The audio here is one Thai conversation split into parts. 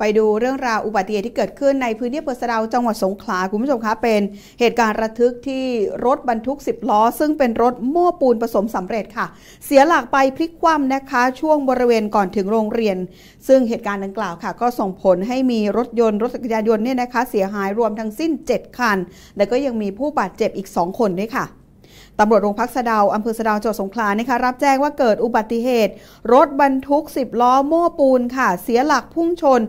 ไปดูเรื่องราวอุบัติเหตุที่เกิดขึ้นในพื้นที่อำเภอสะดาวจังหวัดสงขลาคุณผู้ชมคะเป็นเหตุการณ์ระทึกที่รถบรรทุก 10 ล้อ ซึ่งเป็นรถมั่วปูนผสมสำเร็จค่ะ เสียหลักไปพลิกคว่ำนะคะ ช่วงบริเวณก่อนถึงโรงเรียน ซึ่งเหตุการณ์ดังกล่าวค่ะ ก็ส่งผลให้มีรถยนต์รถจักรยานยนต์เนี่ยนะคะ เสียหายรวมทั้งสิ้น 7 คัน และก็ยังมีผู้บาดเจ็บอีก 2 คนด้วยค่ะ ตำรวจโรงพักสะดาวอำเภอสะดาวจังหวัดสงขลานะคะรับแจ้งว่าเกิดอุบัติเหตุ รถบรรทุก 10 ล้อโม้ปูนค่ะ เสียหลักพุ่งชน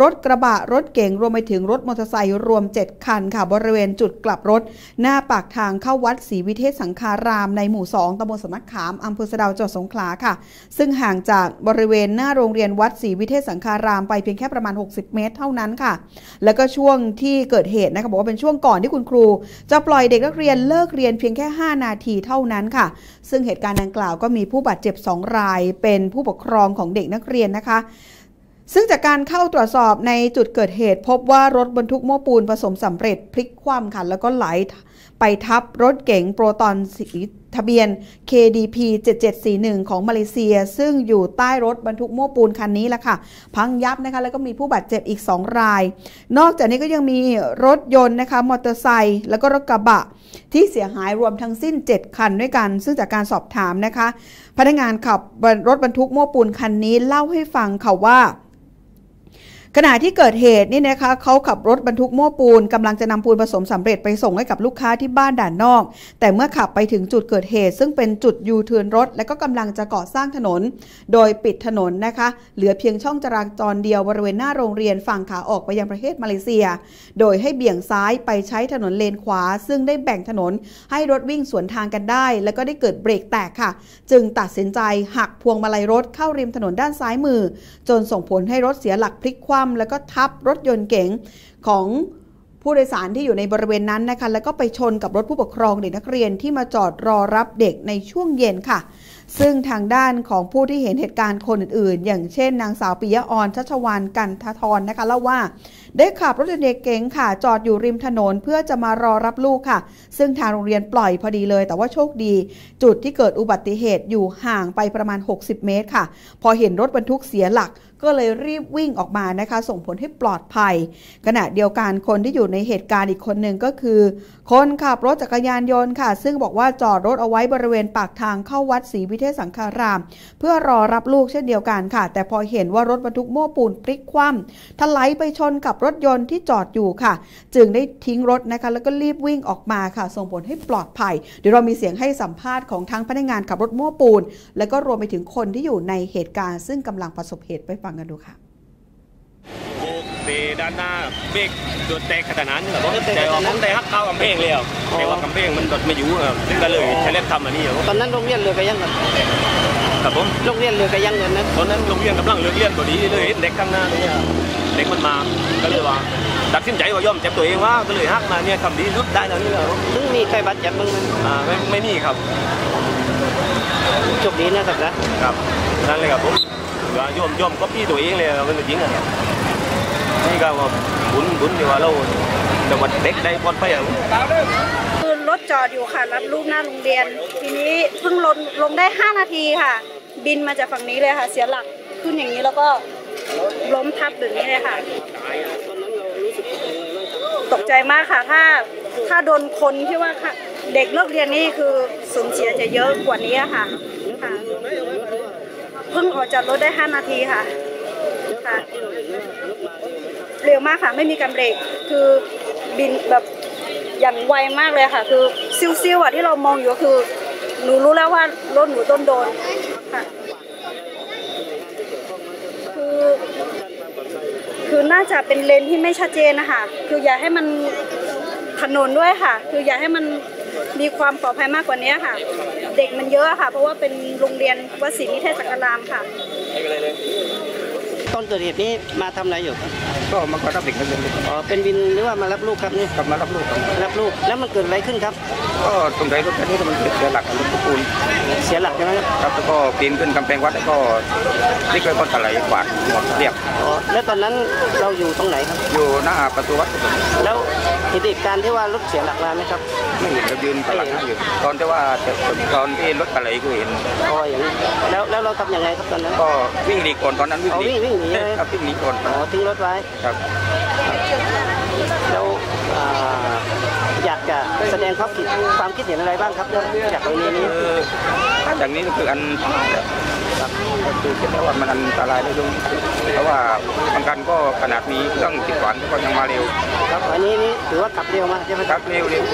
รถกระบะรถเก๋งรวมไปถึงรถมอเตอร์ไซค์รวม 7 คันค่ะ บริเวณจุดกลับรถ หน้าปากทางเข้าวัดศรีวิเทศสังคารามในหมู่ 2ตำบลสำนักขามอำเภอสะดาวจังหวัดสงขลาค่ะ ซึ่งห่างจากบริเวณหน้าโรงเรียนวัดศรีวิเทศสังคารามไปเพียงแค่ประมาณ 60 เมตร เท่านั้นค่ะ แล้วก็ช่วงที่เกิดเหตุนะคะบอกว่าเป็นช่วงก่อนที่คุณครู จะปล่อยเด็กนักเรียนเลิกเรียนเพียงแค่ 5 นาทีเท่านั้นค่ะ ซึ่งเหตุการณ์ดังกล่าวก็มีผู้บาดเจ็บ 2 รายเป็นผู้ปกครองของเด็กนักเรียนนะคะซึ่งจากการเข้าตรวจสอบในจุดเกิดเหตุ พบว่ารถบรรทุกโม้ปูนผสมสำเร็จพลิกคว่ำค่ะแล้วก็ไหลไปทับรถเก๋งโปรตอนสี ทะเบียน KDP 7741 ของมาเลเซีย ซึ่งอยู่ใต้รถบรรทุกโม้ปูนคันนี้แหละค่ะ พังยับนะคะ แล้วก็มีผู้บาดเจ็บอีก 2 ราย นอกจากนี้ก็ยังมีรถยนต์นะคะ มอเตอร์ไซค์แล้วก็รถกระบะ ที่เสียหายรวมทั้งสิ้น 7 คันด้วยกัน ซึ่งจากการสอบถามนะคะ พนักงานขับรถบรรทุกโม้ปูนคันนี้เล่าให้ฟังค่ะว่า ขณะที่เกิดเหตุนี่นะคะเขาขับรถบรรทุกโม้ปูนกำลังจะนำปูนผสมสำเร็จไปส่งให้กับลูกค้าที่บ้านด่านนอก แต่เมื่อขับไปถึงจุดเกิดเหตุ ซึ่งเป็นจุดยูเทิร์นรถ และก็กำลังจะก่อสร้างถนน โดยปิดถนนนะคะ เหลือเพียงช่องจราจรเดียวบริเวณหน้าโรงเรียนฝั่งขาออกไปยังประเทศมาเลเซีย โดยให้เบี่ยงซ้ายไปใช้ถนนเลนขวา ซึ่งได้แบ่งถนนให้รถวิ่งสวนทางกันได้ แล้วก็ได้เกิดเบรกแตกค่ะ จึงตัดสินใจหักพวงมาลัยรถเข้าริมถนนด้านซ้ายมือ จนส่งผลให้รถเสียหลักพลิกคว่ำแล้วก็ทับรถยนต์เก๋งของผู้โดยสารที่อยู่ในบริเวณนั้นนะคะ แล้วก็ไปชนกับรถผู้ปกครองเด็กนักเรียนที่มาจอดรอรับเด็กในช่วงเย็นค่ะ ซึ่งทางด้านของผู้ที่เห็นเหตุการณ์คนอื่นๆ อย่างเช่น นางสาวปิยะออนชัชวานกันททรนะคะเล่าว่าได้ขับรถยนต์เก๋งค่ะ จอดอยู่ริมถนนเพื่อจะมารอรับลูกค่ะ ซึ่งทางโรงเรียนปล่อยพอดีเลย แต่ว่าโชคดี จุดที่เกิดอุบัติเหตุอยู่ห่างไปประมาณ 60 เมตรค่ะ พอเห็นรถบรรทุกเสียหลัก ก็เลยรีบวิ่งออกมานะคะ ส่งผลให้ปลอดภัย ขณะเดียวกันคนที่อยู่ในเหตุการณ์อีกคนหนึ่งก็คือ คนขับรถจักรยานยนต์ค่ะ ซึ่งบอกว่าจอดรถเอาไว้บริเวณปากทางเข้าวัดศรีวิเทศสังฆาราม เพื่อรอรับลูกเช่นเดียวกันค่ะ แต่พอเห็นว่ารถบรรทุกโม้ปูนพลิกคว่ำถลายไปชนกับรถยนต์ที่จอดอยู่ค่ะ จึงได้ทิ้งรถนะคะ แล้วก็รีบวิ่งออกมาค่ะ ส่งผลให้ปลอดภัย เดี๋ยวเรามีเสียงให้สัมภาษณ์ของทั้งพนักงานขับรถโม้ปูน แล้วก็รวมไปถึงคนที่อยู่ในเหตุการณ์ ซึ่งกำลังประสบเหตุไปฟังกันดูค่ะโบกเบด้านหน้าเบรกโดนแตกขนาดนั้นครับผมโดนแตกแต่ว่าขนาดนั้ผมนแต่หักเข้ากำแพงเลยครับอ๋อแต่ว่ากำแพงมันโดดไม่อยู่ครับซึ่งก็เลยใช้เล็บทำอันนี้ครับผมตอนนั้นโรงเรียนเรือกระยังกันครับผมโรงเรียนเรือกระยังเงินนะตอนนั้นโรงเรียนกำลังเลิกเรียนพอดีเลยเห็นเด็กข้างหน้าตรงเนี้ยเด็กมันมาก็เลยว่าตัดสินใจว่ายอมเจ็บตัวเองว่าก็เลยหักมาเนี่ยทำดีที่สุดได้แล้วนี่แหละครับซึ่งมีใครบาดเจ็บบ้างไหมอ่าไม่ไม่นี่ครับโชคดีนะครับนะครับนั่นเลยครับผม ว่ายอมย่อมก็พี่ตัวเองเลยมันจริงอะนี่ก็ว่าบุญบุญที่ว่าเราแต่ว่าเด็กได้ปลอดภัยอะคือรถจอดอยู่ค่ะ รับลูกหน้าโรงเรียน ทีนี้เพิ่งลงลงได้ 5 นาทีค่ะ บินมาจากฝั่งนี้เลยค่ะ เสียหลักขึ้นอย่างนี้แล้วก็ล้มทับแบบนี้เลยค่ะ ตกใจมากค่ะ ถ้าถ้าโดนคนที่ว่าเด็กเลิกเรียนนี่คือสูญเสียจะเยอะกว่านี้ค่ะค่ะ เพิ่งออกจากรถได้ 5 นาทีค่ะค่ะเร็วมากค่ะ ไม่มีการเบรกคือบินแบบอย่างไวมากเลยค่ะ คือซิวๆอะที่เรามองอยู่ก็คือ หนูรู้แล้วว่ารถหนูต้นโดนค่ะคือคือน่าจะเป็นเลนที่ไม่ชัดเจนนะคะคืออย่าให้มันถนนด้วยค่ะ คืออย่าให้มัน มีความปลอดภัยมากกว่านี้ค่ะ เด็กมันเยอะค่ะ เพราะว่าเป็นโรงเรียนวัดศรีนิเทศสังฆารามค่ะตอนเกิดเหตุนี้มาทำอะไรอยู่ครับก็มาขอรับเด็กนักเรียนอ๋อเป็นวินหรือว่ามารับลูกครับนี่กลับมารับลูกครับรับลูกแล้วมันเกิดอะไรขึ้นครับก็ตรงไหนรถคันนี้มันเสียหลักรถปูนเสียหลักใช่ไหมครับครับแล้วก็ปีนขึ้นกำแพงวัดแล้วก็นี่ก็ถลายขวาดหมดเรียบอ๋อแล้วตอนนั้นเราอยู่ตรงไหนครับอยู่หน้าประตูวัดแล้ว เห็นเหตุการณ์ที่ว่ารถเสียหลักมาไหมครับ ไม่เห็นเรายืนตลาดนั่งอยู่ตอนที่ว่าตอนที่รถอะไรก็เห็นอ๋ออย่างนี้แล้วแล้วเราทำยังไงครับตอนนั้นก็วิ่งหนีก่อนตอนนั้นวิ่งหนีอ๋อวิ่งวิ่งหนีเลยครับวิ่งหนีก่อนอ๋อทิ้งรถไว้ครับแล้วอ่าอยากจะแสดงความคิดความคิดเห็นอะไรบ้างครับจากกรณีนี้คือถ้าอย่างนี้ก็คืออันครับ ก็คือคิดว่ามันอันตรายเลยตรงเพราะว่าบางกันก็ขนาดมีเครื่องติดขวานก็ยังมาเร็ว ครับอันนี้นี่ถือว่าขับเร็วมากใช่ไหมคครัรับบเร็วเร็ว